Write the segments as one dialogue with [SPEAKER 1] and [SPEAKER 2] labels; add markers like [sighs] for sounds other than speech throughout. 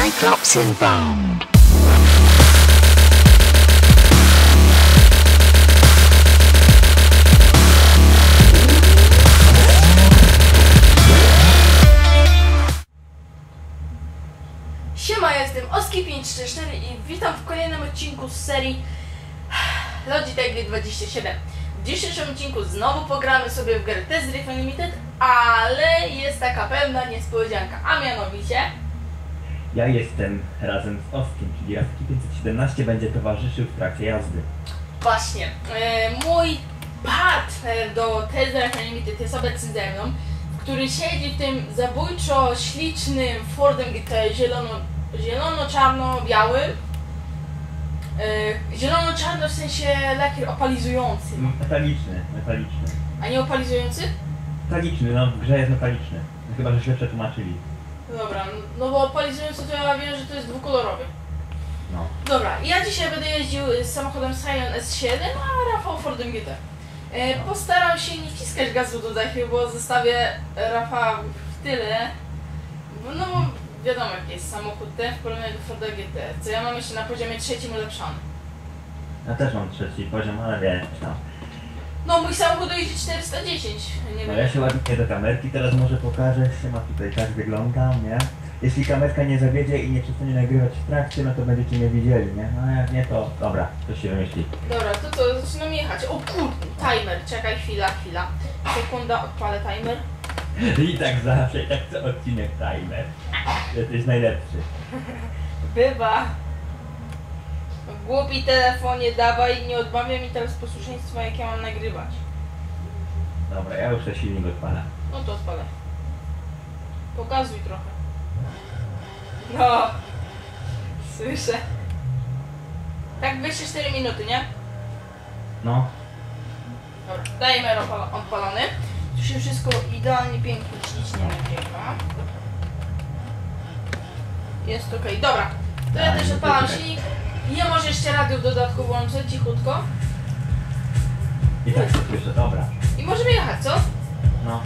[SPEAKER 1] Cyclops inbound.
[SPEAKER 2] Siema, jestem Oski544 i witam w kolejnym odcinku z serii [sighs] Logitech G27. W dzisiejszym odcinku znowu pogramy sobie w grę Test Drive Unlimited, ale jest taka pewna niespodzianka, a mianowicie
[SPEAKER 3] Ja jestem razem z Oskiem, czyli Jaski 517 będzie towarzyszył w trakcie jazdy.
[SPEAKER 2] właśnie e, mój partner do Drive Unlimited jest obecny ze mną, który siedzi w tym zabójczo ślicznym Fordem GT zielono, zielono-czarno-białym. E, zielono-czarno w sensie lakier opalizujący,
[SPEAKER 3] Metaliczny, metaliczny.
[SPEAKER 2] a nie opalizujący?
[SPEAKER 3] Metaliczny, no w grze jest metaliczny. Chyba, że źle przetłumaczyli.
[SPEAKER 2] Dobra, no bo opalizujący to ja wiem, że to jest dwukolorowy.
[SPEAKER 3] No.
[SPEAKER 2] Dobra, ja dzisiaj będę jeździł z samochodem Scion S7, a Rafał Fordem GT. E, postaram się nie wciskać gazu do dechy, bo zostawię Rafała w tyle. No bo wiadomo jaki jest samochód ten w porównaniu do Forda GT, co ja mam jeszcze na poziomie trzecim ulepszony.
[SPEAKER 3] Ja też mam trzeci poziom, ale wiesz tam.
[SPEAKER 2] No mój samochód jeździ 410, nie
[SPEAKER 3] No
[SPEAKER 2] wiem.
[SPEAKER 3] ja się ładnie do kamerki teraz może pokażę się, ma tutaj tak wyglądam, nie? Jeśli kamerka nie zawiedzie i nie przestanie nagrywać w trakcie, no to będziecie mnie widzieli, nie? No jak nie, to dobra, to się wymyśli.
[SPEAKER 2] Dobra, to co, zaczynam jechać. O kurde, timer, czekaj chwila, chwila. Sekunda, odpalę timer. [laughs]
[SPEAKER 3] I tak zawsze, tak co odcinek timer. Jesteś najlepszy.
[SPEAKER 2] Bywa. Głupi telefonie dawaj, nie odmawia mi teraz posłuszeństwa, jak ja mam nagrywać.
[SPEAKER 3] Dobra, ja już silnik odpalam.
[SPEAKER 2] No to odpalę. Pokazuj trochę. No. Słyszę. Tak 24 minuty, nie?
[SPEAKER 3] No,
[SPEAKER 2] Dobra, timer opala- odpalony. Tu się wszystko idealnie, pięknie, ślicznie nagrywa. Jest ok. Dobra, to ja też odpalam silnik. Ja może jeszcze radio w dodatku włączę, cichutko.
[SPEAKER 3] i tak to słyszę, dobra.
[SPEAKER 2] I możemy jechać, co?
[SPEAKER 3] No.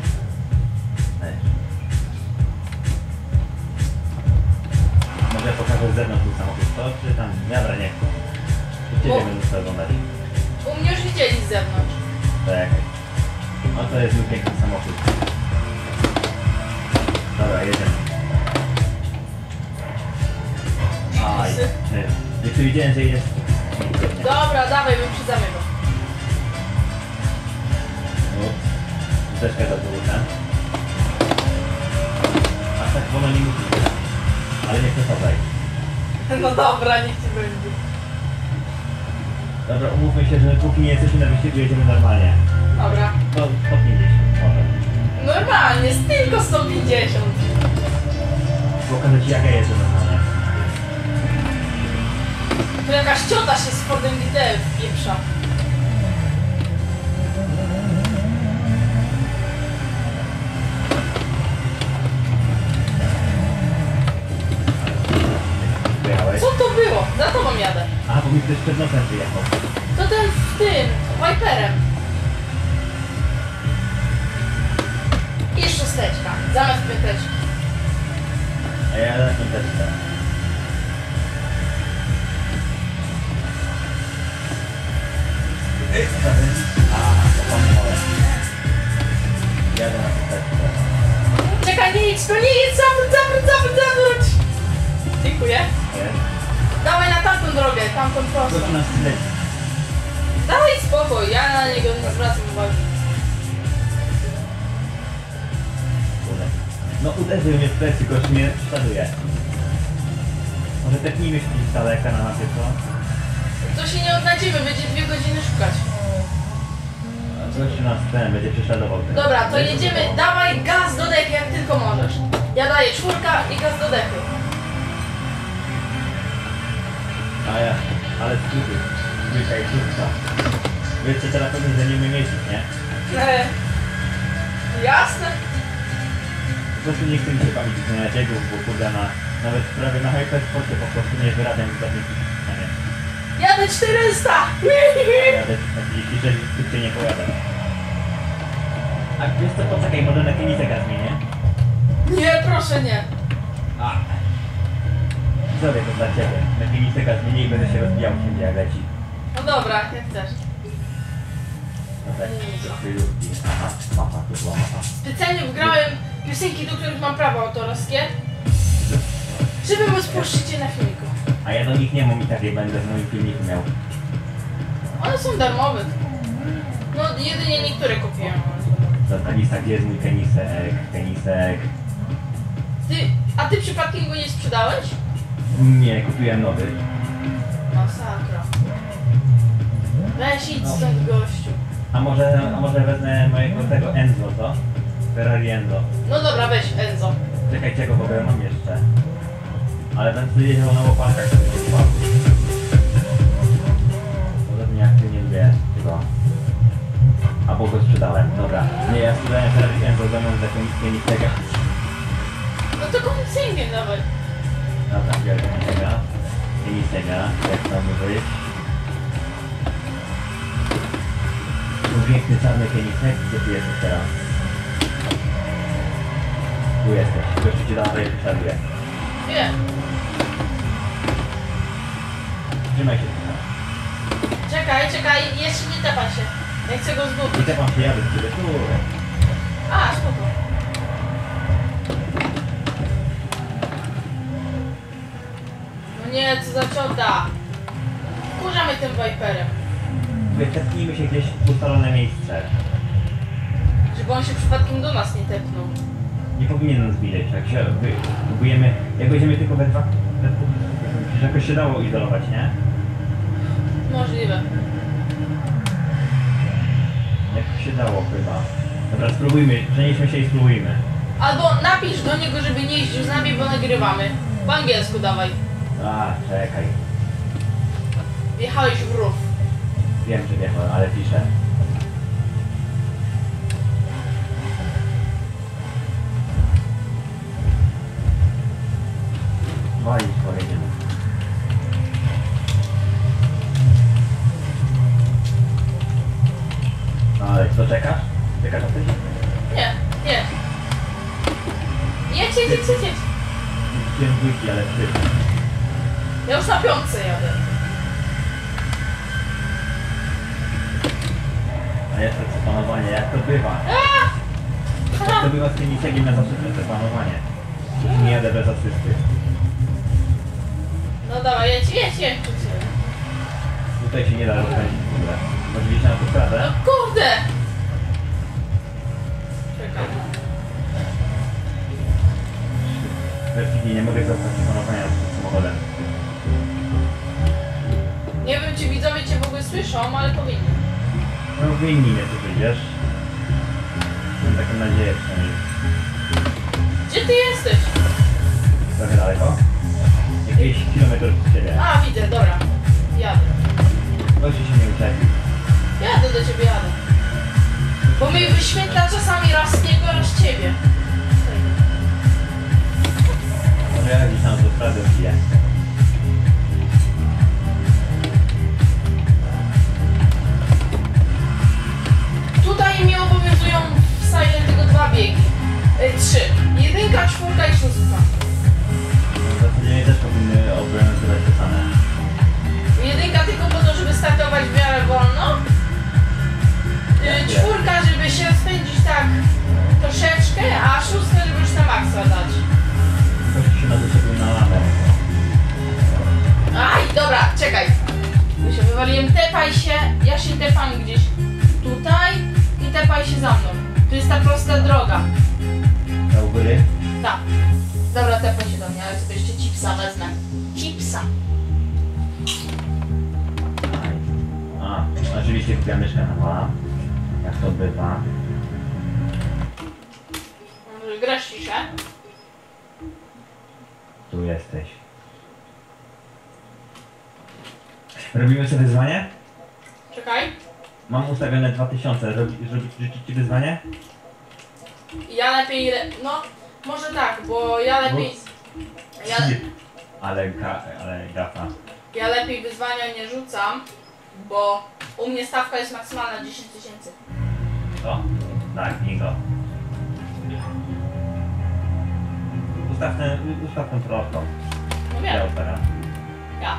[SPEAKER 3] Ej. Może pokażę z zewnątrz ten samochód, to czy tam, dobra, nie chcę. U
[SPEAKER 2] Bo-
[SPEAKER 3] ciebie będę sobie oglądać.
[SPEAKER 2] U mnie już widzieli z zewnątrz.
[SPEAKER 3] Czekaj. No to jest mój piękny samochód. Dobra, jedziemy. Aj, ty. Jeszcze widziałem, że jest...
[SPEAKER 2] Dobra, dawaj, wyprzedzamy go.
[SPEAKER 3] Zeszkę za dłużę. Aż tak wolno nie musi być. Ale nie przesadzaj.
[SPEAKER 2] No dobra, niech ci będzie.
[SPEAKER 3] Dobra, umówmy się, że póki nie jesteśmy na wyścigu, jedziemy normalnie.
[SPEAKER 2] Dobra.
[SPEAKER 3] No, 150 może.
[SPEAKER 2] Normalnie, jest tylko 150.
[SPEAKER 3] Pokażę ci jak ja jeżdżę normalnie.
[SPEAKER 2] Tu jakaś ciota się z Fordem GT pieprza.
[SPEAKER 3] Wyjechałeś?
[SPEAKER 2] Co to było? Za tobą jadę.
[SPEAKER 3] A, bo mi ktoś przed nosem wyjechał.
[SPEAKER 2] To ten w tym, Viperem. I szósteczka, zamiast piąteczki.
[SPEAKER 3] A ja na tym chcę. A, zapomniałem. Jadę na chcę.
[SPEAKER 2] Czekaj, nie idź, to nie idź, zawróć, zawróć, zawróć, zawróć. Dziękuję. Dawaj na tamtą drogę, tamtą prostą.
[SPEAKER 3] tu nas leci?
[SPEAKER 2] Dawaj spokój, ja na niego nie zwracam uwagi.
[SPEAKER 3] No uderzył mnie w plecy, gość mnie prześladuje. Może tepnijmy się gdzieś z daleka na mapie, co?
[SPEAKER 2] To się nie odnajdziemy, będzie dwie godziny szukać.
[SPEAKER 3] Gość nas ten będzie prześladował. Ten.
[SPEAKER 2] Dobra, to
[SPEAKER 3] Będzie
[SPEAKER 2] jedziemy,
[SPEAKER 3] prześladował.
[SPEAKER 2] dawaj gaz do dechy jak tylko możesz. Ja daję czwórka i gaz do dechy.
[SPEAKER 3] A ja, ale skróty. Trójka i czwórka. Wiecie, teraz pewnie za nimi mieścić, nie?
[SPEAKER 2] E, jasne.
[SPEAKER 3] Po prostu nie chcę mi się bawić na biegów, bo kurde na... Nawet prawie na hypersporcie po prostu nie wyrabiam za nie.
[SPEAKER 2] Jadę 400!
[SPEAKER 3] Jadę na 36, szybciej nie pojadę. A wiesz co, poczekaj, może na klinicę gaz zmienię?
[SPEAKER 2] Nie, proszę nie.
[SPEAKER 3] A. Zrobię to dla ciebie. Mi tego zmieni i będę się rozbijał wszędzie jak leci.
[SPEAKER 2] No dobra, jak chcesz.
[SPEAKER 3] No tak, to lubi. Aha, mapa, była mapa.
[SPEAKER 2] Specjalnie wgrałem piosenki, do których mam prawa autorskie, żeby móc puszczyć je na filmiku.
[SPEAKER 3] A ja do nich nie mam i tak je będę w moim filmiku miał.
[SPEAKER 2] One są darmowe. No jedynie niektóre kupiłem.
[SPEAKER 3] Lista, gdzie jest mój tenisek, tenisek.
[SPEAKER 2] Ty, a ty przypadkiem go nie sprzedałeś?
[SPEAKER 3] Nie, kupiłem nowy.
[SPEAKER 2] Masakra. Weź idź stąd gościu.
[SPEAKER 3] A może, a może wezmę mojego tego Enzo, co? Ferrari Enzo.
[SPEAKER 2] No dobra, weź Enzo.
[SPEAKER 3] Czekajcie, go bo ja mam jeszcze. Ale będę jeździł na łopatach, to będzie słabo. Podobnie jak ty nie lubię tego. Albo go sprzedałem, dobra. Nie, ja sprzedałem Enzo ze mną za Koenigstega.
[SPEAKER 2] No to komisyjnie nawet.
[SPEAKER 3] Dobra, biorę Koenigstega. Koenigstega, jak to mówić. Tu piękny czarny Koenigsegg, gdzie ty jesteś teraz? Tu jesteś, gościu cię dalej prześladuje. Trzymaj się trochę.
[SPEAKER 2] Czekaj, czekaj, jeszcze nie tepa się. Ja chcę go zgubić.
[SPEAKER 3] tak mam się jadę do ciebie, tu.
[SPEAKER 2] A, spoko. No nie, co za ciota. Wkurza mnie tym Viperem.
[SPEAKER 3] Wytepnijmy się gdzieś w ustalone miejsce.
[SPEAKER 2] Żeby on się przypadkiem do nas nie tepnął.
[SPEAKER 3] Nie powinien nas widzieć, jak się próbujemy, jak będziemy tylko we dwa, we dwóch, przecież jakoś się dało izolować, nie?
[SPEAKER 2] Możliwe.
[SPEAKER 3] Jak się dało chyba. Dobra, spróbujmy, przenieśmy się i spróbujmy.
[SPEAKER 2] Albo napisz do niego, żeby nie jeździł z nami, bo nagrywamy. Po angielsku dawaj.
[SPEAKER 3] A, czekaj.
[SPEAKER 2] Wjechałeś w rów.
[SPEAKER 3] Wiem, że wiem, ale piszę. Pojedziemy. No ale co, czekasz? Czekasz na coś?
[SPEAKER 2] Nie, nie. Jedź, jedź, jedź, jedź, jedź.
[SPEAKER 3] Chciałem dwójki, ale ty.
[SPEAKER 2] Ja już na piątce jadę.
[SPEAKER 3] A jeszcze co panowanie, jak to bywa? Jak to bywa z tymi cegiem na zasysty, panowanie. Nie jadę bez asysty.
[SPEAKER 2] No dawaj, jedź, jedź, jedź.
[SPEAKER 3] Tutaj się nie da rozpędzić w ogóle. Może gdzieś na
[SPEAKER 2] No
[SPEAKER 3] autostradę?
[SPEAKER 2] kurde! Czekaj.
[SPEAKER 3] Właściwie nie mogę zostać panowania z samochodem.
[SPEAKER 2] Nie wiem, czy widzowie cię w ogóle słyszą, ale powinni.
[SPEAKER 3] No winni mnie tu wyjdziesz. Mam taką nadzieję przynajmniej.
[SPEAKER 2] Gdzie ty jesteś?
[SPEAKER 3] Trochę daleko? Jakieś kilometr od ciebie.
[SPEAKER 2] A, widzę, dobra. Jadę.
[SPEAKER 3] Gościu się nie uczepi.
[SPEAKER 2] Jadę do ciebie, jadę. Bo mnie wyświetla czasami raz niego, raz ciebie. To
[SPEAKER 3] bywa.
[SPEAKER 2] Grasz ciszę?
[SPEAKER 3] Tu jesteś. Robimy sobie wyzwanie?
[SPEAKER 2] Czekaj.
[SPEAKER 3] Mam ustawione 2000. Robi, zrobić życzyć ci wyzwanie?
[SPEAKER 2] Ja lepiej, le... no, może tak, bo ja lepiej, ja,
[SPEAKER 3] Ale, ga, ale gafa.
[SPEAKER 2] ja lepiej wyzwania nie rzucam, bo u mnie stawka jest maksymalna 10 tysięcy.
[SPEAKER 3] To? Tak, bingo. Ustaw ten, ustaw ten prostą.
[SPEAKER 2] No wiem.
[SPEAKER 3] Ja.
[SPEAKER 2] Ja.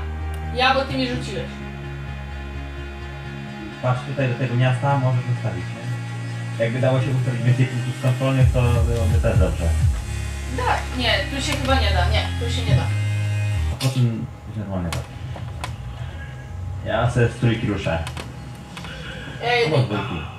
[SPEAKER 2] Ja, bo ty mi rzuciłeś.
[SPEAKER 3] Patrz tutaj do tego miasta, możesz zostawić, nie? Jakby dało się ustawić więcej punktów kontrolnych, to byłoby też dobrze.
[SPEAKER 2] Tak. Nie, tu się chyba nie da, nie, tu się nie da.
[SPEAKER 3] A jest normalny tak. Ja se z trójki ruszę.
[SPEAKER 2] Ej,
[SPEAKER 3] Albo z dwójki.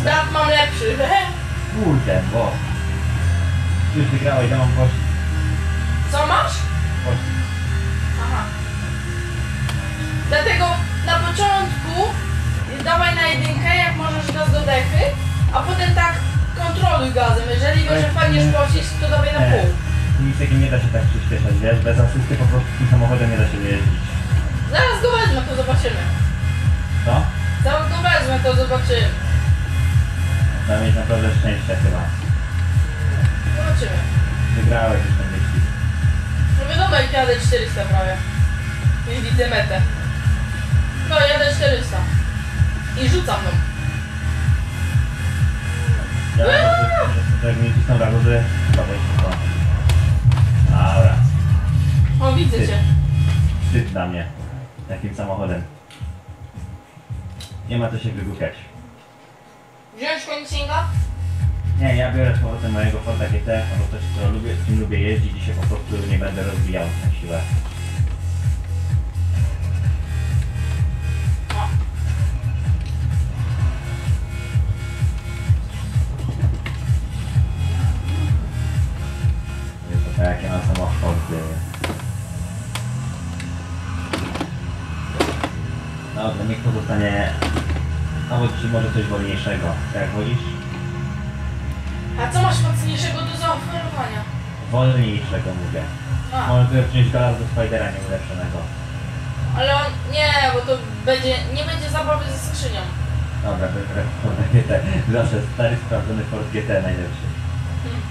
[SPEAKER 2] Start mam lepszy. [laughs]
[SPEAKER 3] Kurde, bo... Już wygrałeś, ja mam pościg.
[SPEAKER 2] Co masz?
[SPEAKER 3] pościg.
[SPEAKER 2] Aha. Dlatego na początku dawaj na jedynkę, jak możesz gaz do dechy, a potem tak kontroluj gazem. Jeżeli wiesz, że fajnie pocisk, to dawaj na pół.
[SPEAKER 3] Nic takim nie da się tak przyspieszać, wiesz? Bez asysty po prostu tym samochodem nie da się jeździć.
[SPEAKER 2] Zaraz go wezmę, to zobaczymy.
[SPEAKER 3] Co?
[SPEAKER 2] Zaraz go wezmę, to zobaczymy.
[SPEAKER 3] Trzeba mieć naprawdę szczęście chyba.
[SPEAKER 2] Zobaczymy.
[SPEAKER 3] Wygrałeś już ten wyścig.
[SPEAKER 2] No wiadomo, jak jadę 400 prawie. Już widzę metę. No, jadę 400. I rzucam no.
[SPEAKER 3] Ja, że- jak mi ragowy, chyba wejść w to. Dobra.
[SPEAKER 2] O, widzę cię.
[SPEAKER 3] Wstyd dla mnie. Takim samochodem. Nie ma co się wygłupiać.
[SPEAKER 2] Wziąć końcinga?
[SPEAKER 3] Nie, ja biorę z powrotem mojego Forda GT, bo coś co lubię, z tym lubię jeździć i się po prostu nie będę rozwijał na siłę. To jakie mam samochody. Dobra, niech to zostanie... Nawet czy może coś wolniejszego. Jak wolisz?
[SPEAKER 2] A co masz mocniejszego do zaoferowania?
[SPEAKER 3] Wolniejszego mówię.
[SPEAKER 2] A,
[SPEAKER 3] Może tu wziąć gaz do Spidera nieulepszonego.
[SPEAKER 2] ale on... Nie, bo to będzie... Nie będzie zabawy ze skrzynią.
[SPEAKER 3] Dobra, wybrę Forda GT. Zawsze stary, sprawdzony Ford GT najlepszy.
[SPEAKER 2] Hmm.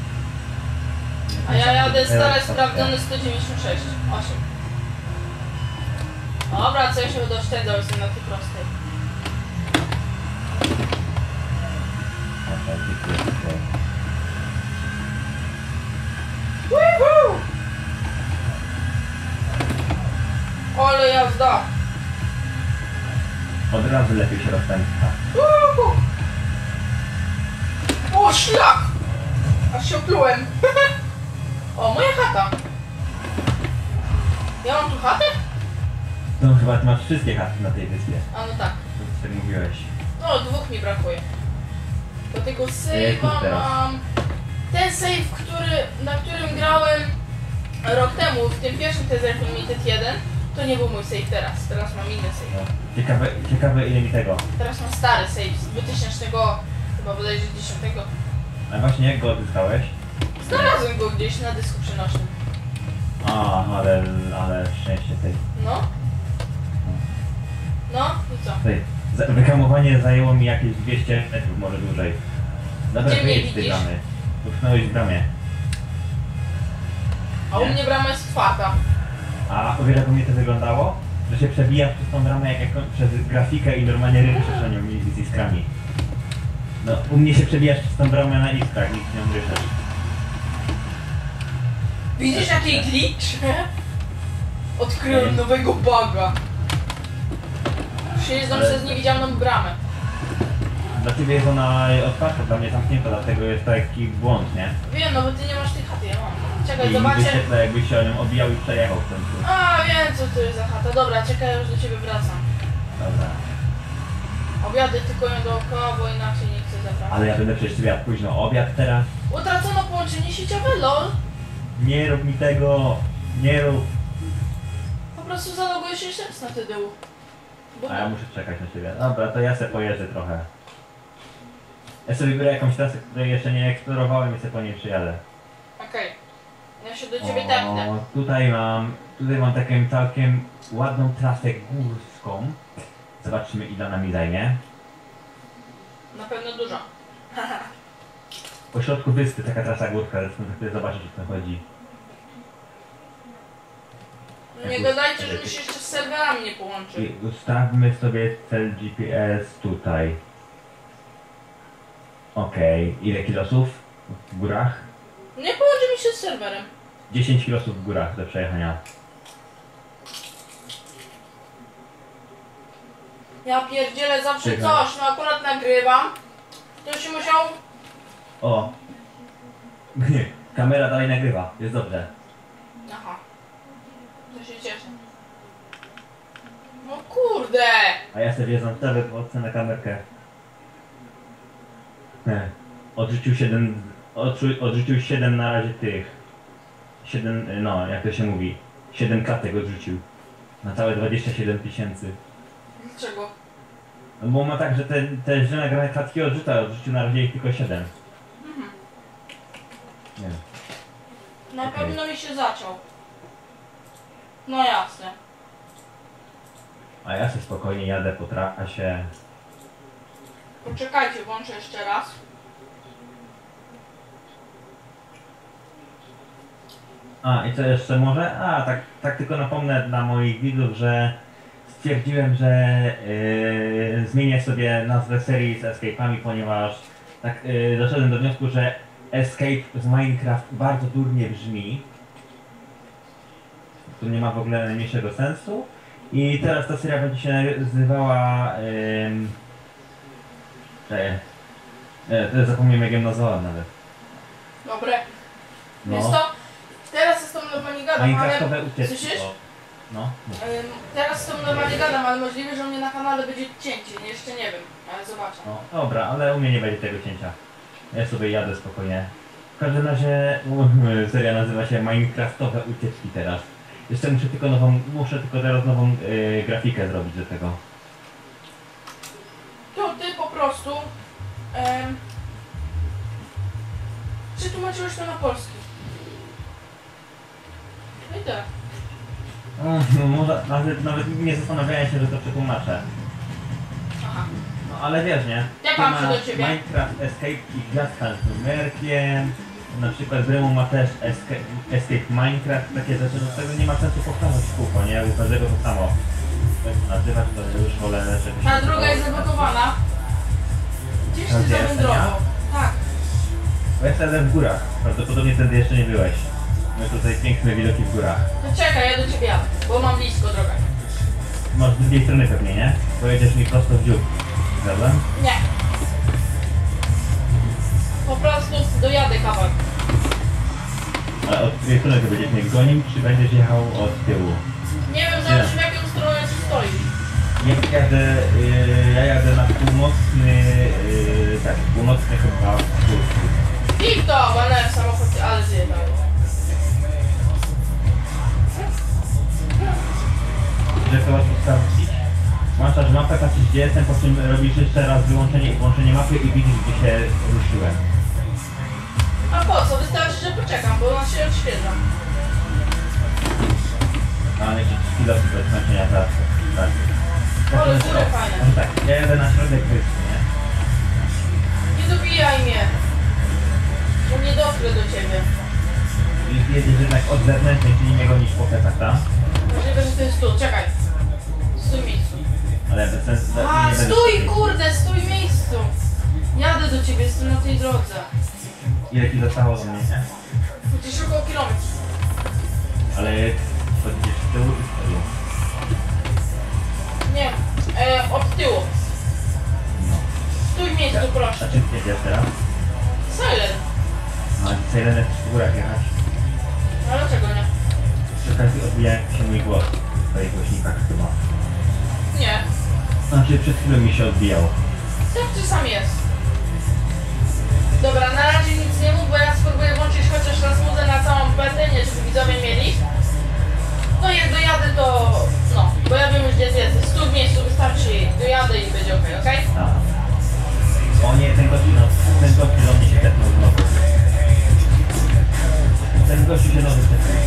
[SPEAKER 2] A ja jadę
[SPEAKER 3] Teraz
[SPEAKER 2] sprawdzony 196. 8. Dobra, co ja się doszczędzał, jestem na tej prostej. Ale jazda!
[SPEAKER 3] Od razu lepiej się rozpędza.
[SPEAKER 2] Woohoo! O, szlak! Aż się oplułem. [laughs] o, moja chata. Ja mam tu chatę?
[SPEAKER 3] No chyba ty masz wszystkie karty na tej wyspie.
[SPEAKER 2] A no tak.
[SPEAKER 3] Co ty mówiłeś?
[SPEAKER 2] No, dwóch mi brakuje. Do tego save'a
[SPEAKER 3] teraz.
[SPEAKER 2] mam... Ten save, który, na którym grałem rok temu, w tym pierwszym Tether Unlimited 1, to nie był mój save teraz. Teraz mam inny save.
[SPEAKER 3] No. Ciekawe, ciekawe ile mi tego.
[SPEAKER 2] Teraz mam stary save z 2000, chyba bodajże 10.
[SPEAKER 3] A właśnie jak go odzyskałeś?
[SPEAKER 2] Znalazłem go gdzieś na dysku przenośnym.
[SPEAKER 3] A, ale, ale szczęście tej.
[SPEAKER 2] No. No i co?
[SPEAKER 3] tej. Wyhamowanie zajęło mi jakieś 200 metrów, może dłużej. Dobra,
[SPEAKER 2] Gdzie mnie
[SPEAKER 3] wyjedź z tej
[SPEAKER 2] widzisz?
[SPEAKER 3] bramy. Utknąłeś w bramie.
[SPEAKER 2] A u
[SPEAKER 3] Nie.
[SPEAKER 2] mnie brama jest otwarta.
[SPEAKER 3] A o wiele mnie to wyglądało? Że się przebijasz przez tą bramę jak, jak przez grafikę i normalnie ryszysz na nią i- z iskrami. No, u mnie się przebijasz przez tą bramę na iskrach, nic nie ryszysz.
[SPEAKER 2] Widzisz jaki glitch? Odkryłem nowego buga. Przejeżdżam przez niewidzialną bramę.
[SPEAKER 3] Dla ciebie jest ona otwarta, dla mnie zamknięta, dlatego jest taki błąd, nie?
[SPEAKER 2] Wiem, no bo ty nie masz tej chaty, ja mam. Czekaj,
[SPEAKER 3] I
[SPEAKER 2] zobaczę.
[SPEAKER 3] wyświetla jakbyś się o nią obijał i przejechał w końcu.
[SPEAKER 2] A, wiem co to jest za chata. Dobra, czekaj, już do ciebie wracam.
[SPEAKER 3] Dobra.
[SPEAKER 2] Objadę tylko ją dookoła, bo inaczej nie chcę zabrać.
[SPEAKER 3] Ale ja będę przecież sobie jadł późno obiad teraz.
[SPEAKER 2] Utracono połączenie sieciowe, lol.
[SPEAKER 3] Nie rób mi tego! Nie rób!
[SPEAKER 2] Po prostu zalogujesz jeszcze raz na TDU.
[SPEAKER 3] A ja muszę czekać na ciebie. Dobra, to ja se pojeżdżę trochę. Ja sobie wybiorę jakąś trasę, której jeszcze nie eksplorowałem i sobie po niej przyjadę.
[SPEAKER 2] Okej. Ja się do ciebie tepnę.
[SPEAKER 3] O, tutaj mam, tutaj mam taką całkiem ładną trasę górską. Zobaczymy ile ona mi zajmie.
[SPEAKER 2] Na pewno dużo.
[SPEAKER 3] Po środku wyspy taka trasa górska, zresztą za chwilę zobaczysz o co chodzi.
[SPEAKER 2] Nie gadajcie, że się jeszcze z serwerami nie połączy.
[SPEAKER 3] I ustawmy sobie cel GPS tutaj. Okej, ile kilosów w górach?
[SPEAKER 2] Nie połączy mi się z serwerem.
[SPEAKER 3] 10 kilosów w górach do przejechania.
[SPEAKER 2] Ja pierdzielę zawsze
[SPEAKER 3] Czekaj.
[SPEAKER 2] coś, no akurat nagrywam. To się musiał...
[SPEAKER 3] O! [laughs] Kamera dalej nagrywa, jest dobrze.
[SPEAKER 2] Aha. Się cieszę. No kurde!
[SPEAKER 3] A ja sobie cały po na kamerkę. Nie. Odrzucił 7. Odrzu, odrzucił 7 na razie tych. 7, no jak to się mówi. 7 klatek odrzucił. Na całe 27 tysięcy.
[SPEAKER 2] Dlaczego?
[SPEAKER 3] No bo ma tak, że te, te zielone grane klatki odrzuca, odrzucił na razie ich tylko 7.
[SPEAKER 2] Mhm.
[SPEAKER 3] Nie.
[SPEAKER 2] Na
[SPEAKER 3] Okej.
[SPEAKER 2] pewno mi się zaciął. No jasne.
[SPEAKER 3] A ja sobie spokojnie jadę po trasie.
[SPEAKER 2] Poczekajcie, włączę jeszcze raz.
[SPEAKER 3] A i co jeszcze może? A tak, tak tylko napomnę dla moich widzów, że stwierdziłem, że yy, zmienię sobie nazwę serii z Escape'ami, ponieważ tak yy, doszedłem do wniosku, że Escape z Minecraft bardzo durnie brzmi. To nie ma w ogóle najmniejszego sensu. I teraz ta seria będzie się nazywała... Yy, to zapomniałem jak ją nazwałem nawet.
[SPEAKER 2] Dobre. Więc to... Teraz z tą normalnie gadam, ale...
[SPEAKER 3] Minecraftowe ucieczki.
[SPEAKER 2] Słyszysz?
[SPEAKER 3] No.
[SPEAKER 2] Ym, teraz z tą normalnie gadam, ale możliwe, że u mnie na kanale będzie cięcie. Jeszcze nie wiem, ale zobaczę.
[SPEAKER 3] No, dobra, ale u mnie nie będzie tego cięcia. Ja sobie jadę spokojnie. W każdym razie seria nazywa się Minecraftowe ucieczki teraz. Jeszcze muszę tylko nową, muszę tylko teraz nową y, grafikę zrobić do tego.
[SPEAKER 2] To ty po prostu... Przetłumaczyłeś to na polski. No i tak.
[SPEAKER 3] No, może, nawet, nawet nie zastanawiałem się, że to przetłumaczę.
[SPEAKER 2] Aha.
[SPEAKER 3] No ale wiesz, nie? Tu
[SPEAKER 2] mam się do ciebie?
[SPEAKER 3] Minecraft Escape i Gwiazdka z numerkiem. Na przykład Bremu ma też Escape, Escape Minecraft, takie rzeczy, no tego nie ma sensu powtarzać w kółko, nie? U każdego to samo. Nazywać to już wolę, żeby
[SPEAKER 2] Ta
[SPEAKER 3] się
[SPEAKER 2] druga jest
[SPEAKER 3] to-
[SPEAKER 2] zablokowana. Gdzieś ty
[SPEAKER 3] gdzie.
[SPEAKER 2] Tak.
[SPEAKER 3] Bo ja jestem w górach. Prawdopodobnie wtedy jeszcze nie byłeś. My tutaj piękne widoki w górach.
[SPEAKER 2] To czekaj, ja do ciebie jadę, bo mam blisko drogę.
[SPEAKER 3] Masz z drugiej strony pewnie, nie? Pojedziesz mi prosto w dziób. Zgadłem?
[SPEAKER 2] Nie. Po prostu dojadę kawałek.
[SPEAKER 3] Ale strony to będziesz mnie gonił, czy będziesz jechał od tyłu?
[SPEAKER 2] Nie wiem, zobaczymy w jaką stronę stoisz.
[SPEAKER 3] Ja jadę, yy, ja jadę na północny, yy, tak, północny chyba wschód.
[SPEAKER 2] I to, walnąłem samochód, ale zjebał.
[SPEAKER 3] Że to łatwo sprawdzić. Włączasz mapę, patrzysz gdzie jestem, po czym robisz jeszcze raz wyłączenie i włączenie mapy i widzisz gdzie się ruszyłem.
[SPEAKER 2] A po co? Wystarczy, poczekam, bo on się odświeża.
[SPEAKER 3] Mam jakieś chwilę do skończenia pracy. Tak.
[SPEAKER 2] Ale
[SPEAKER 3] no,
[SPEAKER 2] fajne.
[SPEAKER 3] no tak, ja jadę na środek wyspy, nie?
[SPEAKER 2] Nie dobijaj mnie. Bo nie dotrę do ciebie.
[SPEAKER 3] I jedziesz jednak od zewnętrznej, czyli nie gonisz po plecach, tak?
[SPEAKER 2] Możliwe, że to jest tu. Czekaj. Stój miejscu.
[SPEAKER 3] Ale bez sensu,
[SPEAKER 2] A, stój, kurde, stój miejscu. Jadę do ciebie, jestem na tej drodze.
[SPEAKER 3] Ile ci zostało do mnie, nie?
[SPEAKER 2] Gdzieś około kilometr.
[SPEAKER 3] Ale chodzisz z tyłu czy z przodu?
[SPEAKER 2] Nie, e, od tyłu.
[SPEAKER 3] No.
[SPEAKER 2] Stój w miejscu,
[SPEAKER 3] A
[SPEAKER 2] proszę.
[SPEAKER 3] czym jedziesz teraz?
[SPEAKER 2] Silent.
[SPEAKER 3] No, dzisiaj będę w górach jechać.
[SPEAKER 2] No dlaczego nie?
[SPEAKER 3] Przy okazji odbija się mój głos w twoich głośnikach chyba.
[SPEAKER 2] Nie.
[SPEAKER 3] Znaczy przed chwilą mi się odbijał.
[SPEAKER 2] Tak czasami jest. Dobra, na razie nic nie mów, bo ja spróbuję włączyć chociaż raz muzę na całą płytę, nie żeby widzowie mieli. No jak dojadę to... no, bo ja wiem już gdzie jest. Stój w miejscu, wystarczy dojadę i będzie okej, okej?
[SPEAKER 3] A. O nie, ten gościu, no, ten gościu do mnie się tepnął znowu. Ten gościu się znowu tepnął.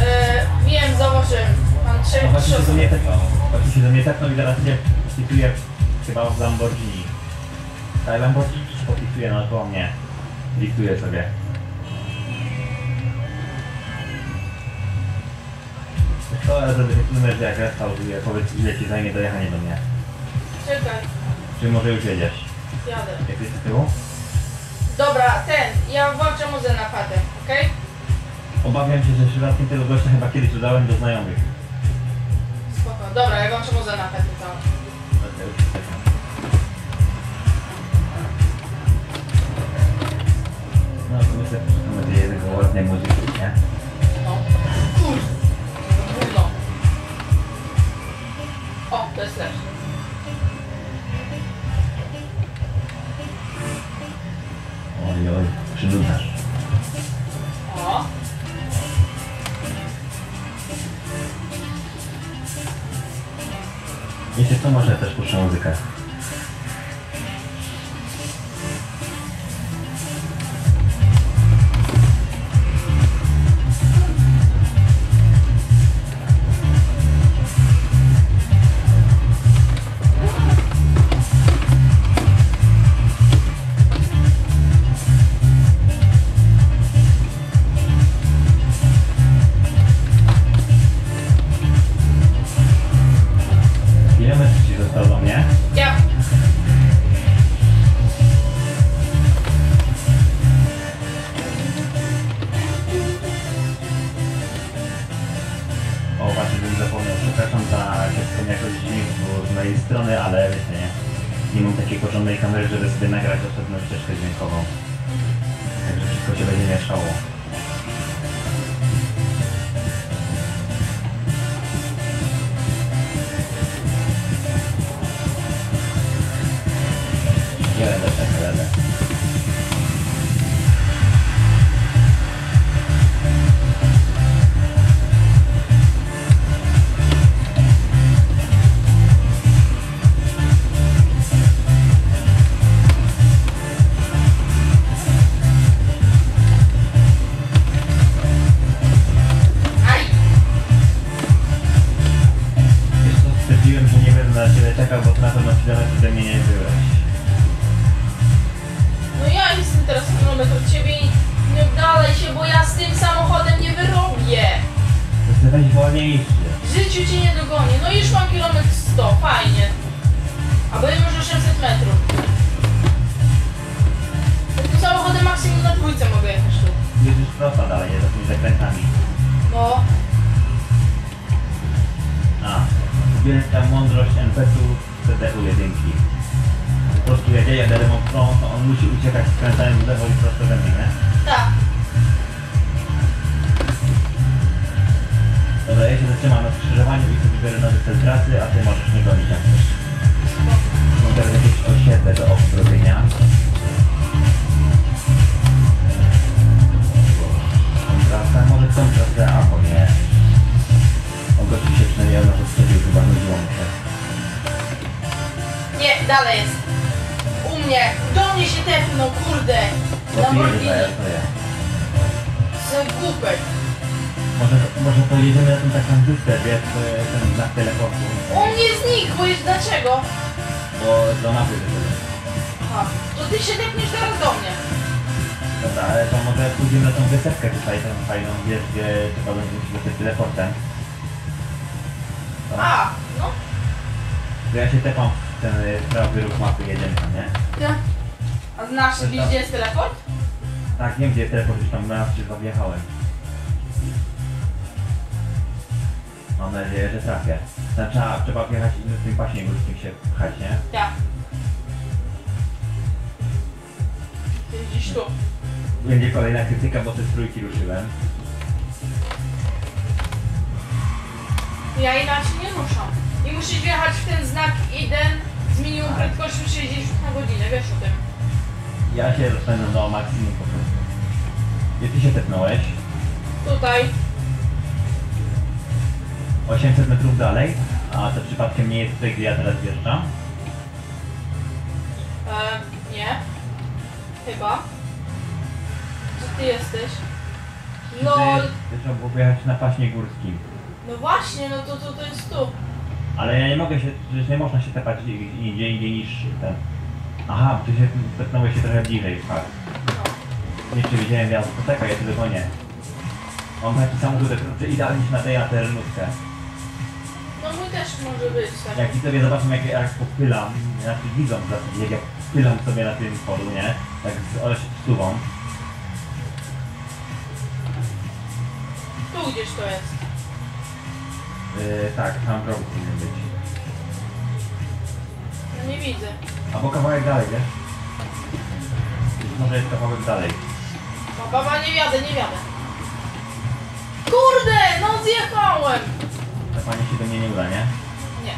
[SPEAKER 2] Eee, wiem, zauważyłem. Mam
[SPEAKER 3] No
[SPEAKER 2] trzech
[SPEAKER 3] właśnie się do mnie tepnął. Właśnie się do mnie tepnął i teraz się wpisuje chyba w Lamborghini. Tak, Lamborghini się popisuje naokoło mnie. Diktuje sobie. ale zrobię taki numer, jak restauruję, powiedz ile ci zajmie dojechanie do mnie.
[SPEAKER 2] Czekaj,
[SPEAKER 3] Czy może już jedziesz?
[SPEAKER 2] jadę.
[SPEAKER 3] Jak jesteś z tyłu?
[SPEAKER 2] Dobra, ten, ja włączę muzę na patę, okej?
[SPEAKER 3] Obawiam się, że przypadkiem tego gościa chyba kiedyś dodałem do znajomych.
[SPEAKER 2] Spoko. Dobra, ja włączę muzę na patę, to.
[SPEAKER 3] No to my sobie przeszukamy tej jego ładnej muzyki, nie?
[SPEAKER 2] No. Kur... Gówno. O, to jest lepsze.
[SPEAKER 3] Oj, oj.
[SPEAKER 2] O.
[SPEAKER 3] Jeśli to może też puszczę muzykę. Także wszystko się będzie mieszało.
[SPEAKER 2] Metrów. Tym samochodem maksimum na dwójce mogę jechać tu.
[SPEAKER 3] Jedziesz prosto dalej, nie za tymi zakrętami.
[SPEAKER 2] No,
[SPEAKER 3] A, wielka mądrość NPC-u CDU jedynki. Po prostu jak ja jadę lewą to on musi uciekać skręcając w lewo i prosto we mnie, nie?
[SPEAKER 2] tak.
[SPEAKER 3] Dobra, ja się zatrzymam na skrzyżowaniu i sobie biorę nowy cel trasy, a ty możesz mnie gonić jak chcesz. Mam teraz jakieś osiedle do obrobienia. Tą trasę, może tą trasę, albo nie. Ogoci się przynajmniej, na to wtedy chyba mi się.
[SPEAKER 2] Nie, dalej jest. U mnie. Do mnie się tepnął, kurde.
[SPEAKER 3] Ty jedziesz,
[SPEAKER 2] Lamborghini.
[SPEAKER 3] a ja stoję.
[SPEAKER 2] Co głupek.
[SPEAKER 3] Może, może pojedziemy na tą taką wyspę, wiesz, e, ten znak teleportu.
[SPEAKER 2] U mnie znikł, bo jest dlaczego?
[SPEAKER 3] Bo do mapy wyszedłem.
[SPEAKER 2] Aha, to ty się tepniesz teraz do mnie.
[SPEAKER 3] Dobra, ale to może pójdziemy na tą wysepkę tutaj, tą fajną, wiesz, gdzie trzeba będzie musieć dostać teleportem. To,
[SPEAKER 2] A, no.
[SPEAKER 3] to ja się tepam w ten e, prawy ruch mapy, tam, nie?
[SPEAKER 2] Ty. A znasz,
[SPEAKER 3] To
[SPEAKER 2] gdzie
[SPEAKER 3] tam.
[SPEAKER 2] jest teleport?
[SPEAKER 3] Tak, wiem gdzie jest teleport, już tam raz się wjechałem. Mam nadzieję, że trafię. Tam trzeba, trzeba wjechać i w tym paśnie górskim się pchać, nie?
[SPEAKER 2] Ja. Ty Jeździsz tu.
[SPEAKER 3] Będzie kolejna krytyka, bo te trójki ruszyłem.
[SPEAKER 2] Ja inaczej nie ruszam. I musisz wjechać w ten znak 1 z minimum prędkością 60 na godzinę, wiesz o tym.
[SPEAKER 3] Ja się rozpędzam do maksimum po prostu. Gdzie ty się tepnąłeś?
[SPEAKER 2] Tutaj.
[SPEAKER 3] 800 metrów dalej, a to przypadkiem nie jest tutaj, gdzie ja teraz wjeżdżam.
[SPEAKER 2] E, nie. Chyba. Gdzie ty jesteś? LOL.
[SPEAKER 3] Trzeba było pojechać na paśnie górskim.
[SPEAKER 2] No właśnie, no to, to, to jest tu.
[SPEAKER 3] Ale ja nie mogę się, przecież nie można się tepać i- gdzie indziej niż ten. Aha, bo ty się tepnąłeś się trochę bliżej, fakt.
[SPEAKER 2] No.
[SPEAKER 3] Nie przewidziałem wjazdu, poczekaj, ja się dogonię. Mam taki samochód, idealnie się nadaje na terenówkę.
[SPEAKER 2] Mój też może być, tak.
[SPEAKER 3] Jak widzowie zobaczą jak, jak popylam, znaczy widzą jak ja popylam sobie na tym polu, nie? Tak z suwą.
[SPEAKER 2] Tu gdzieś to jest.
[SPEAKER 3] Yy, tak, tam progu powinien być.
[SPEAKER 2] Ja nie widzę.
[SPEAKER 3] Albo kawałek dalej, wiesz? Może jest kawałek dalej.
[SPEAKER 2] No baba, nie wiadę, nie wiadę. Kurde, no zjechałem!
[SPEAKER 3] Ta pani się do mnie nie uda, nie?
[SPEAKER 2] Nie.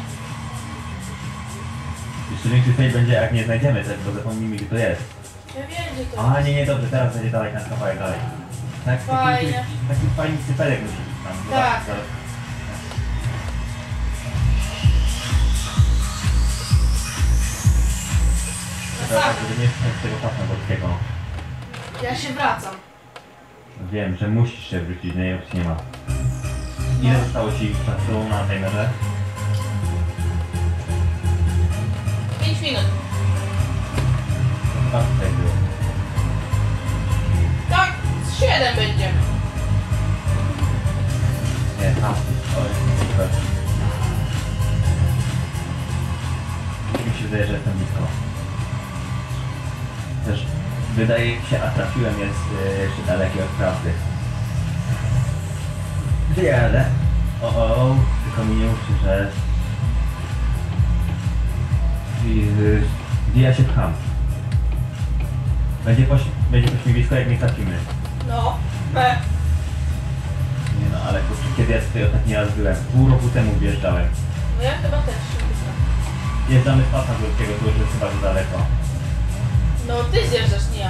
[SPEAKER 3] Jeszcze większy fail będzie jak nie znajdziemy tego, bo zapomnimy gdzie to jest.
[SPEAKER 2] Ja wiem, gdzie to
[SPEAKER 3] A
[SPEAKER 2] jest.
[SPEAKER 3] nie, nie, dobrze, teraz będzie dalej ten kawałek dalej. Tak,
[SPEAKER 2] Fajnie.
[SPEAKER 3] Taki, taki fajny cyferek musi być tam.
[SPEAKER 2] Tak.
[SPEAKER 3] Zaraz- zaraz. Teraz, żeby nie wstać z tego pasma górskiego.
[SPEAKER 2] Ja się wracam.
[SPEAKER 3] Wiem, że musisz się wrócić, nie, opcji nie ma. Ile zostało ci czasu na timerze?
[SPEAKER 2] 5 minut.
[SPEAKER 3] Chyba tutaj było.
[SPEAKER 2] Tak, z 7 będziemy.
[SPEAKER 3] Nie, tam. Oj, super. Mi się wydaje, że jestem blisko. Też wydaje mi się, a trafiłem jest y, jeszcze dalekie od prawdy. Gdzie jadę? O, o, tylko mi nie uczy, że... I, y, Gdzie ja się pcham? Będzie, poś będzie pośmiewisko, jak nie trafimy.
[SPEAKER 2] No. B.
[SPEAKER 3] Nie no, ale kurczę, kiedy ja tutaj ostatni raz byłem? Pół roku temu wjeżdżałem.
[SPEAKER 2] No ja chyba też.
[SPEAKER 3] Jeżdżamy z pasa górskiego, to już jest chyba za daleko.
[SPEAKER 2] No ty zjeżdżasz, nie ja.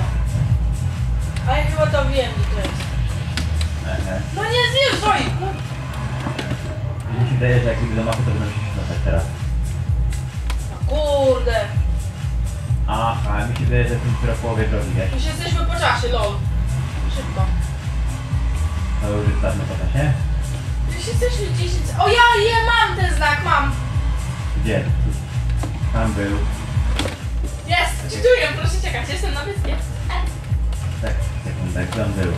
[SPEAKER 2] A ja chyba to wiem, gdzie to jest. No nie zjeżdżaj! No.
[SPEAKER 3] Mi się wydaje, że jak idę do mapy, to będę się śmiać teraz.
[SPEAKER 2] no kurde.
[SPEAKER 3] Aha, mi się wydaje, że dopiero w połowie drogi, wiesz?
[SPEAKER 2] Już jesteśmy po czasie, lol. Szybko.
[SPEAKER 3] To już jest dawno po czasie.
[SPEAKER 2] Już jesteśmy 10... O ja, ja mam ten znak, mam!
[SPEAKER 3] Gdzie? Tam był.
[SPEAKER 2] Jest! Czytuję, proszę czekać, jestem na wyspie.
[SPEAKER 3] Tak, sekundę, on był?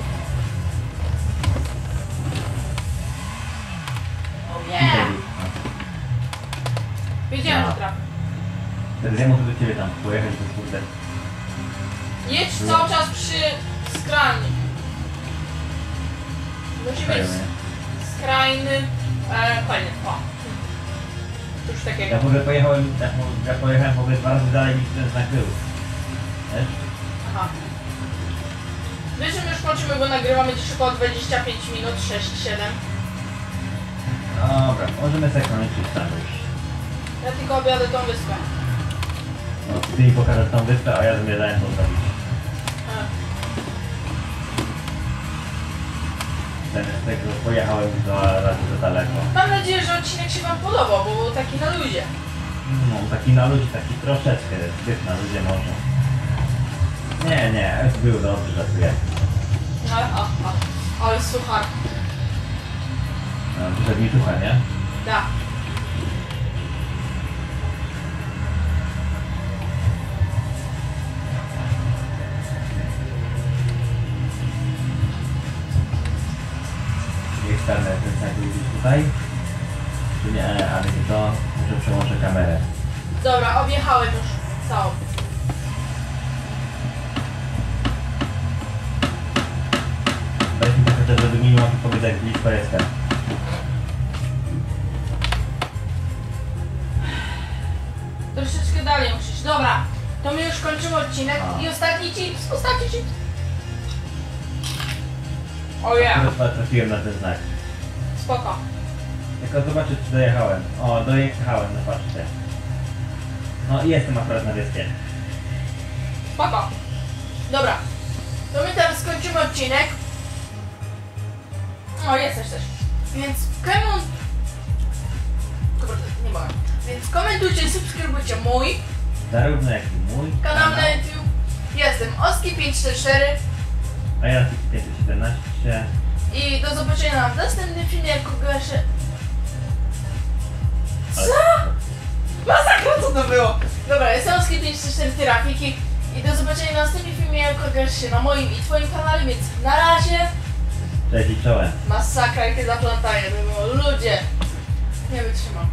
[SPEAKER 2] Nie! Wiedziałem,
[SPEAKER 3] No.
[SPEAKER 2] że trafię.
[SPEAKER 3] Ja muszę do ciebie tam pojechać, bo kurde.
[SPEAKER 2] Jedź cały czas przy skrajni. Musi być
[SPEAKER 3] Stają, nie?
[SPEAKER 2] skrajny... E, fajnie, o. Coś
[SPEAKER 3] Ja
[SPEAKER 2] takiego.
[SPEAKER 3] w ogóle pojechałem, ja, ja pojechałem w ogóle dwa razy dalej niż ten znak był. Wiesz?
[SPEAKER 2] Aha. Wiesz, my już kończymy, bo nagrywamy gdzieś około 25 minut, 6-7.
[SPEAKER 3] Dobra, możemy sobie kończyć tam już.
[SPEAKER 2] Ja tylko objadę tą wyspę.
[SPEAKER 3] No, ty mi pokażesz tą wyspę, a ja zamierzałem to zrobić. Zamiast tego pojechałem za, za, za daleko.
[SPEAKER 2] Mam nadzieję, że odcinek się Wam podobał, bo był taki na luzie.
[SPEAKER 3] No, taki na ludzi, taki troszeczkę zbyt na ludzie może. Nie, nie, był dobrze, żartuję.
[SPEAKER 2] Ale, a, a, ale suchar.
[SPEAKER 3] Tucha, nie?
[SPEAKER 2] Da.
[SPEAKER 3] Niech stanę ten gdzieś tutaj. Czy nie, ale nie to, może przełączę kamerę.
[SPEAKER 2] Dobra, objechałem już całą.
[SPEAKER 3] Weź mi trochę, żeby minimum powiedzieć, jak blisko jestem.
[SPEAKER 2] Dobra, to my już kończymy odcinek.
[SPEAKER 3] A.
[SPEAKER 2] I ostatni chips, ostatni chips. O ja,
[SPEAKER 3] Akurat trafiłem na ten znak.
[SPEAKER 2] spoko.
[SPEAKER 3] Tylko zobaczę, czy dojechałem. O, dojechałem, no patrzcie. No i jestem akurat na wyspie.
[SPEAKER 2] Spoko. Dobra, to my teraz skończymy odcinek. O, jesteś też. Więc koment... Kurde, nie mogę. Więc komentujcie, subskrybujcie mój
[SPEAKER 3] Zarówno jak i mój
[SPEAKER 2] kanał na YouTube. Jestem Oski544
[SPEAKER 3] A ja 517.
[SPEAKER 2] i do zobaczenia w następnym filmie, jak.
[SPEAKER 3] Ale-
[SPEAKER 2] Co? Masakra, co to było? Dobra, jestem Oski544 Trafiki i do zobaczenia w następnym filmie, jak się na moim i twoim kanale, więc na razie
[SPEAKER 3] Cześć i czołem.
[SPEAKER 2] masakra, jakie zaplatanie to było, ludzie. Nie wytrzymam.